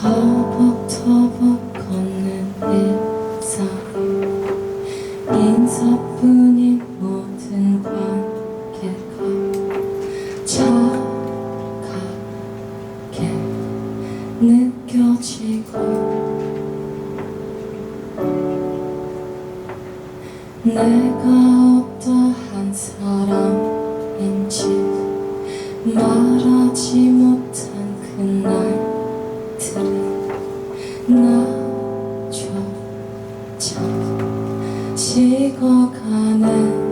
터벅터벅 걷는 일상. 인사뿐인 모든 관계가 차갑게 느껴지고 내가 어떠한 사람인지 말하지 못한 그날 식어가는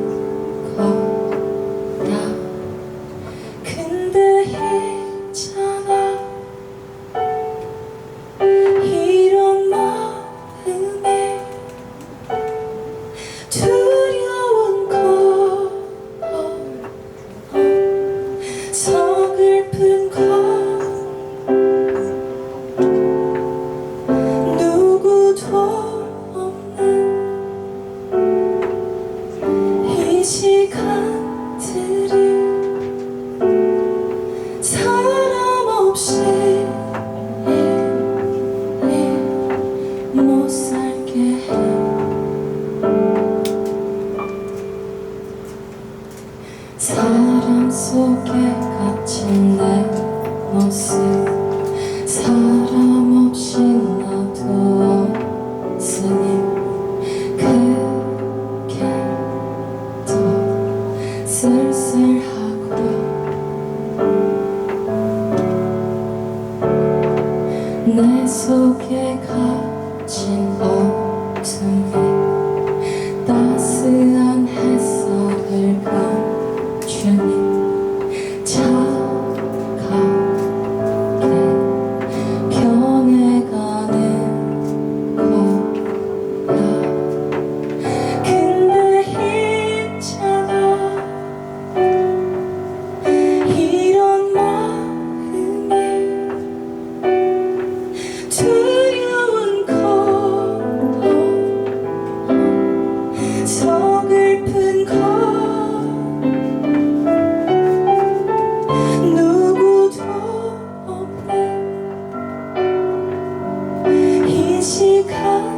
모습 사람 없이 나도 없으니 그게 더 쓸쓸하고 내 속에 갇힌 어둠이 따스한 햇살을 감추니 없는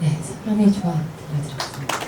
네, 사람이 좋아 들려드렸습니다.